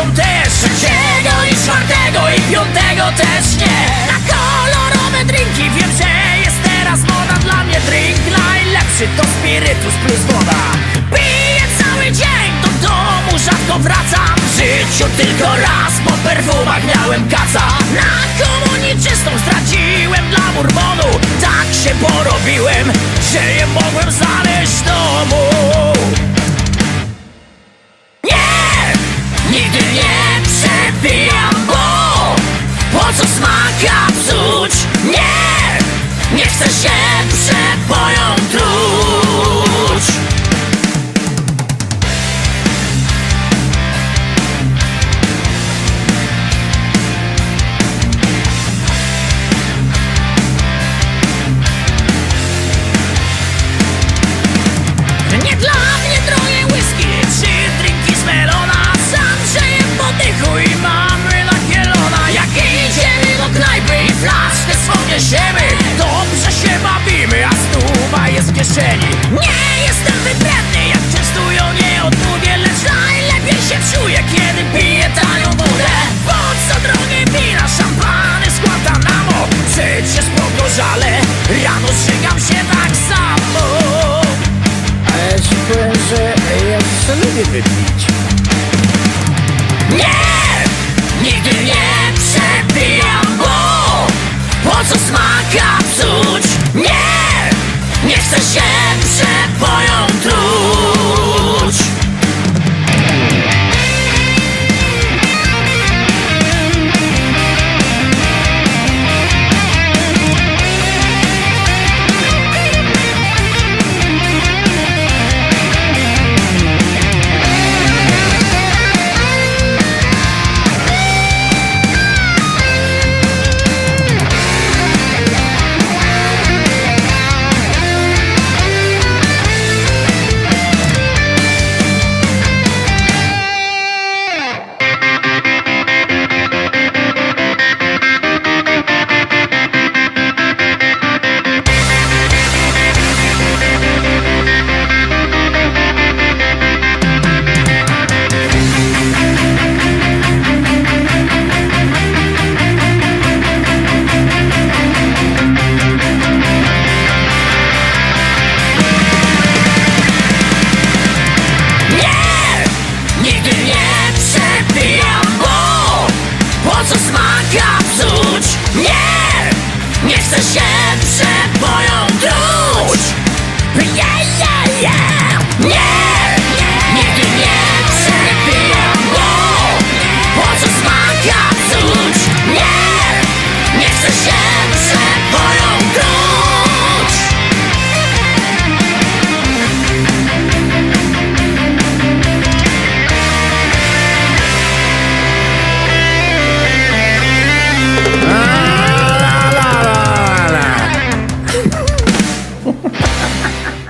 są też Trzeciego i czwartego i piątego też nie. Na kolorowe drinki wiem, że jest teraz moda. Dla mnie drink najlepszy to spirytus plus woda. Piję cały dzień, do domu rzadko wracam. W życiu tylko raz po perfumach miałem kaca. Na komunii czystą straciłem dla bourbonu Tak się porobiłem, że nie mogłem znaleźć Nie chcę się przepoją truć. Nie dla mnie drogie whisky czy drinki z melona. Sam żyję po dychu i mamy nakielona Jak idziemy do knajpy i flaszkę swą niesiemy kieszeni Nie jestem wybredny, jak częstują nie odmówię Lecz najlepiej się czuję, kiedy piję tanią wodę Po co drogie wina, szampany z Guantanamo Przecież pogorzale, rano żygam się tak samo A ja ci powiem, że ja to lubię wypić. Nie! Nigdy nie przepijam, bo Po co smaka psuć? Chcę się przepoją Napsuć! Nie! Nie chcę się przeboją